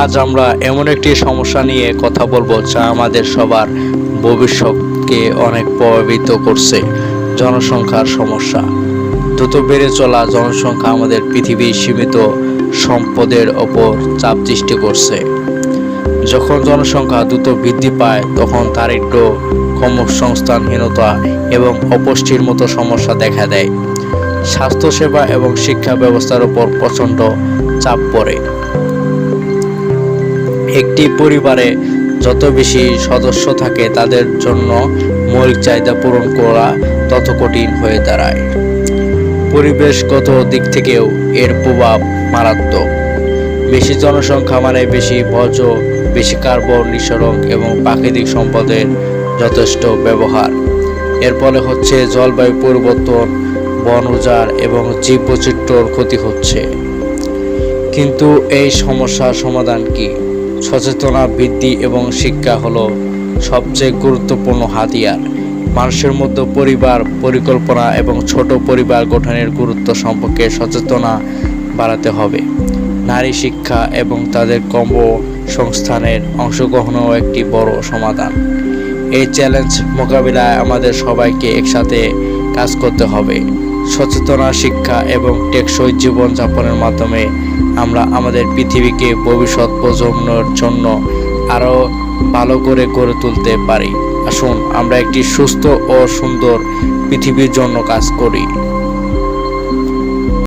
আজ আমরা এমন একটি সমস্যা নিয়ে কথা বলব যা আমাদের সবার ভবিষ্যৎকে অনেক প্রভাবিত করছে, জনসংখ্যার সমস্যা। দ্রুত বেড়ে চলা জনসংখ্যা আমাদের পৃথিবীর সীমিত সম্পদের ওপর চাপ সৃষ্টি করছে। যখন জনসংখ্যা দ্রুত বৃদ্ধি পায়, তখন তার দারিদ্র কর্মসংস্থানহীনতা এবং অপুষ্টির মতো সমস্যা দেখা দেয়। স্বাস্থ্যসেবা এবং শিক্ষা ব্যবস্থার উপর প্রচণ্ড চাপ পড়ে। একটি পরিবারে যত বেশি সদস্য থাকে তাদের জন্য মৌলিক চাহিদা পূরণ করা তত কঠিন হয়ে দাঁড়ায়। পরিবেশগত দিক থেকেও এর প্রভাব মারাত্মক। বেশি জনসংখ্যা মানে বেশি বর্জ্য, বেশি কার্বন নিঃসরণ এবং প্রাকৃতিক সম্পদের যথেষ্ট ব্যবহার। এর ফলে হচ্ছে জলবায়ু পরিবর্তন, বন উজাড় এবং জীববৈচিত্র্যর ক্ষতি হচ্ছে। কিন্তু এই সমস্যার সমাধান কি? সচেতনা, বৃদ্ধি এবং শিক্ষা হলো সবচেয়ে গুরুত্বপূর্ণ হাতিয়ার। মানুষের মধ্যে পরিবার, পরিকল্পনা এবং ছোট পরিবার গঠনের গুরুত্ব সম্পর্কে সচেতনা বাড়াতে হবে। নারী শিক্ষা এবং তাদের কর্মসংস্থানের অংশগ্রহণও একটি বড় সমাধান। এই চ্যালেঞ্জ মোকাবিলায় আমাদের সবাইকে একসাথে কাজ করতে হবে। সচেতনা, শিক্ষা এবং টেকসই জীবনযাপনের মাধ্যমে আমরা আমাদের পৃথিবীকে ভবিষ্যৎ প্রজন্মের জন্য আরও ভালো করে গড়ে তুলতে পারি। আসুন, আমরা একটি সুস্থ ও সুন্দর পৃথিবীর জন্য কাজ করি।